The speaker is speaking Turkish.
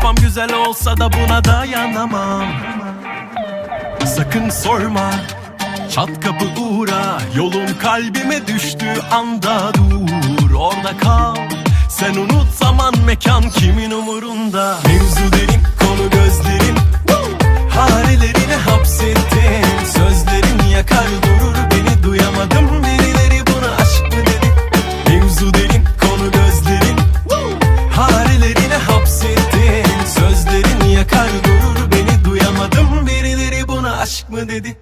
Kafam güzel olsa da buna dayanamam. Sakın sorma Çat kapı uğra Yolun kalbime düştüğü anda dur. Orada kal Sen unut zaman mekan kimin umurunda? Mevzu derin konu gözlerin aşk mı dedi?